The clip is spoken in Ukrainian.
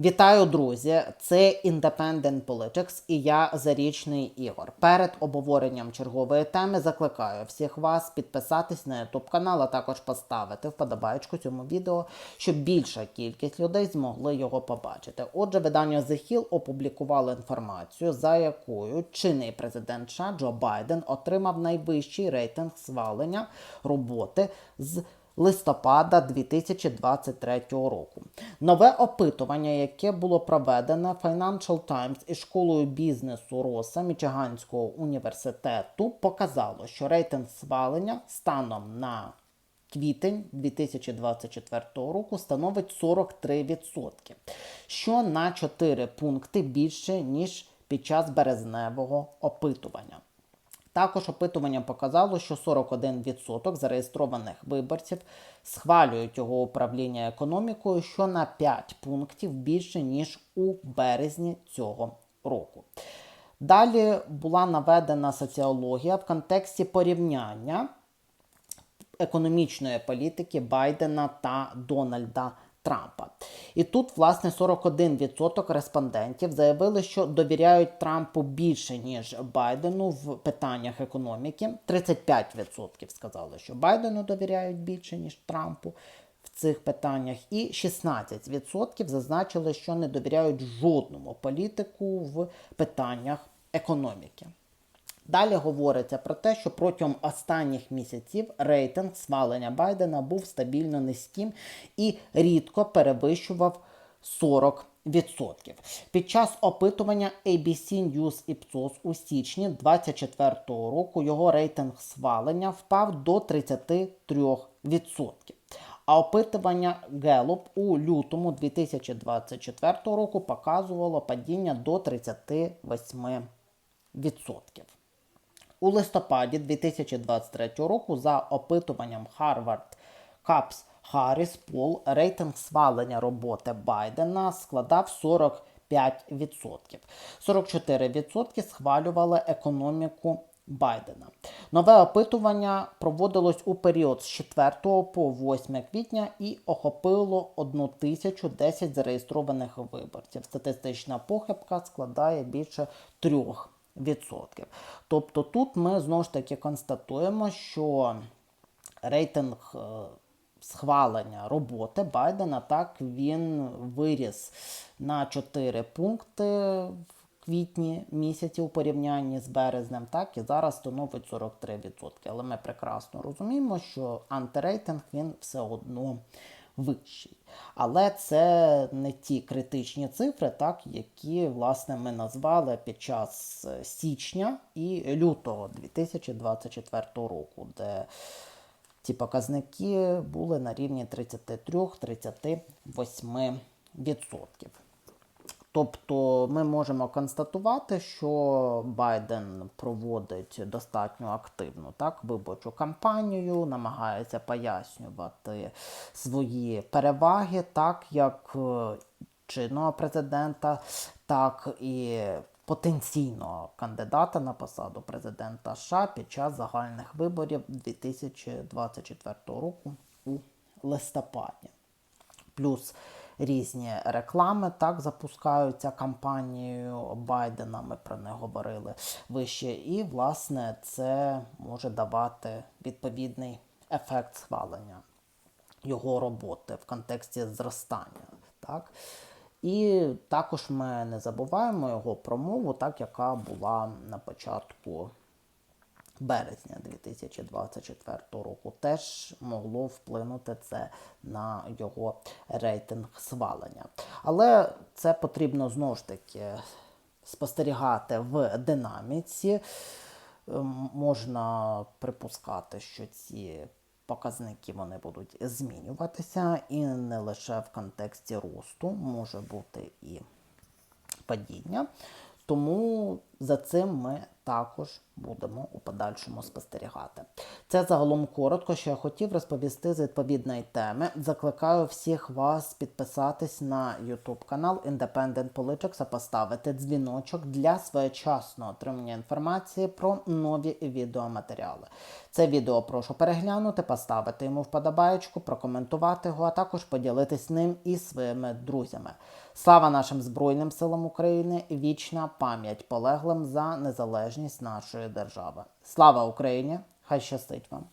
Вітаю, друзі! Це Independent Politics і я Зарічний Ігор. Перед обговоренням чергової теми закликаю всіх вас підписатись на YouTube канал, а також поставити вподобайку цьому відео, щоб більша кількість людей змогли його побачити. Отже, видання The Hill опублікувало інформацію, за якою чинний президент США Джо Байден отримав найвищий рейтинг свалення роботи з листопада 2023 року. Нове опитування, яке було проведено Financial Times і школою бізнесу Роса Мічиганського університету, показало, що рейтинг свалення станом на квітень 2024 року становить 43%, що на 4 пункти більше ніж під час березневого опитування. Також опитування показало, що 41% зареєстрованих виборців схвалюють його управління економікою, що на 5 пунктів більше ніж у березні цього року. Далі була наведена соціологія в контексті порівняння економічної політики Байдена та Дональда Трампа. І тут, власне, 41% респондентів заявили, що довіряють Трампу більше, ніж Байдену в питаннях економіки. 35% сказали, що Байдену довіряють більше, ніж Трампу в цих питаннях. І 16% зазначили, що не довіряють жодному політику в питаннях економіки. Далі говориться про те, що протягом останніх місяців рейтинг свалення Байдена був стабільно низьким і рідко перевищував 40%. Під час опитування ABC News Ipsos у січні 2024 року його рейтинг свалення впав до 33%. А опитування Gallup у лютому 2024 року показувало падіння до 38%. У листопаді 2023 року за опитуванням Harvard Caps Harris Poll рейтинг свалення роботи Байдена складав 45%. 44% схвалювали економіку Байдена. Нове опитування проводилось у період з 4 по 8 квітня і охопило 1010 зареєстрованих виборців. Статистична похибка складає більше 3%. Тобто тут ми знову ж таки констатуємо, що рейтинг е, схвалення роботи Байдена так він виріс на 4 пункти в квітні місяці у порівнянні з березнем, так і зараз становить 43%. Але ми прекрасно розуміємо, що антирейтинг він все одно вищий. Але це не ті критичні цифри, так, які власне, ми назвали під час січня і лютого 2024 року, де ці показники були на рівні 33-38%. Тобто ми можемо констатувати, що Байден проводить достатньо активну так, виборчу кампанію, намагається пояснювати свої переваги, так як е, чинного президента, так і потенційного кандидата на посаду президента США під час загальних виборів 2024 року у листопаді. Плюс різні реклами так запускаються кампанією Байдена. Ми про не говорили вище. І, власне, це може давати відповідний ефект схвалення його роботи в контексті зростання. Так? І також ми не забуваємо його промову, так, яка була на початку березня 2024 року теж могло вплинути це на його рейтинг свалення. Але це потрібно знову ж таки спостерігати в динаміці. Ем, Можна припускати, що ці показники вони будуть змінюватися, і не лише в контексті росту, може бути і падіння. Тому за цим ми також будемо у подальшому спостерігати. Це загалом коротко, що я хотів розповісти з відповідної теми. Закликаю всіх вас підписатись на YouTube канал Independent Politics, а поставити дзвіночок для своєчасного отримання інформації про нові відеоматеріали. Це відео прошу переглянути, поставити йому вподобаєчку, прокоментувати його, а також поділитись ним із своїми друзями. Слава нашим Збройним силам України! Вічна пам'ять полеглим за незалежність нашої держави. Слава Україні! Хай щастить вам!